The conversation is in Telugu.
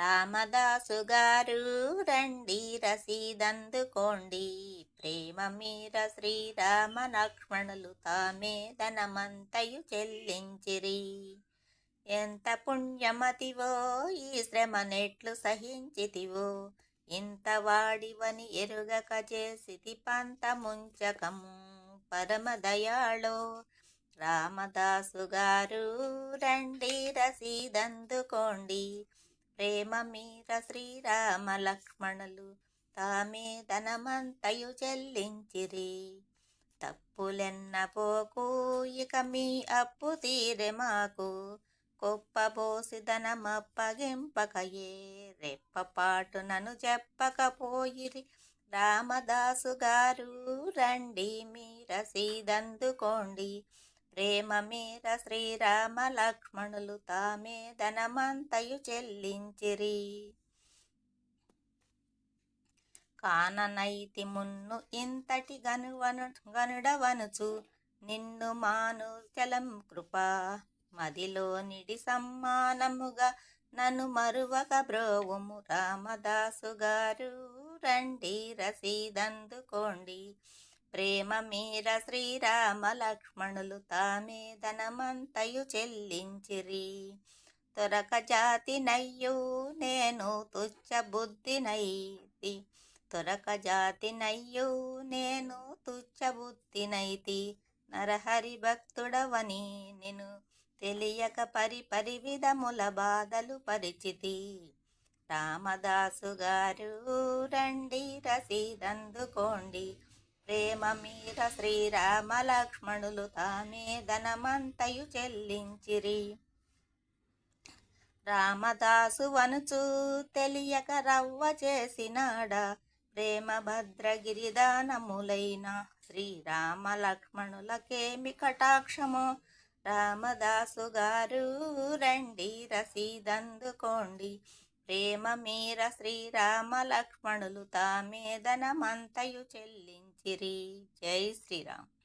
రామదాసు గారు రండి రసీదందుకోండి. ప్రేమ మీర శ్రీరామ లక్ష్మణులు తామే ధనమంతయు చెల్లించిరి. ఎంత పుణ్యమతివో ఈ శ్రమ నెట్లు సహించితివో. ఇంత వాడివని ఎరుగక చేసితి పంత ముంచకము పరమ దయాళో రామదాసు గారు రండి రసీదందుకోండి. ప్రేమ మీర శ్రీరామ లక్ష్మణులు తామే ధనమంతయు చెల్లించిరి. తప్పులెన్న పోకు ఇక మీ అప్పు తీరె మాకు. కుప్పబోసి ధనమప్పగింపకయే రెప్పపాటు నన్ను చెప్పకపోయిరి. రామదాసు గారు రండి మీ రసీదందుకోండి ప్రేమ మీర శ్రీరామ లక్ష్మణులు తామే ధనమంతయు చెల్లించిరి. కాననైతి మున్ను ఇంతటి గనువను గనుడవనుచు నిన్ను మాను చలం కృప. మదిలో నిడి సమ్మానముగా నన్ను మరువక బ్రోవుము రామదాసు గారు రండి రసీదందుకోండి. ప్రేమ మీర శ్రీరామ లక్ష్మణులు తామే ధనమంతయు చెల్లించిరి. తొరక జాతి నయ్యు నేను తుచ్చ బుద్ధి నైతి. తొరక జాతి నయ్యు నేను తుచ్చ బుద్ధి నైతి. నరహరి భక్తుడవని నేను తెలియక పరి పరి విధముల బాధలు పరిచితి. రామదాసు గారు రండి రసీదందుకోండి. ప్రేమ మీర శ్రీరామ లక్ష్మణులు తామే ధనమంతయు చెల్లించిరి. రామదాసు వనుచు తెలియక రవ్వ చేసినాడ ప్రేమ భద్రగిరిదానములైన శ్రీరామ లక్ష్మణులకేమి కటాక్షము? రామదాసు గారు రండి రసీదందుకోండి. ప్రేమ మీర శ్రీరామ లక్ష్మణులు తామే ధనమంతయు చెల్లించిరి. జై శ్రీరామ్.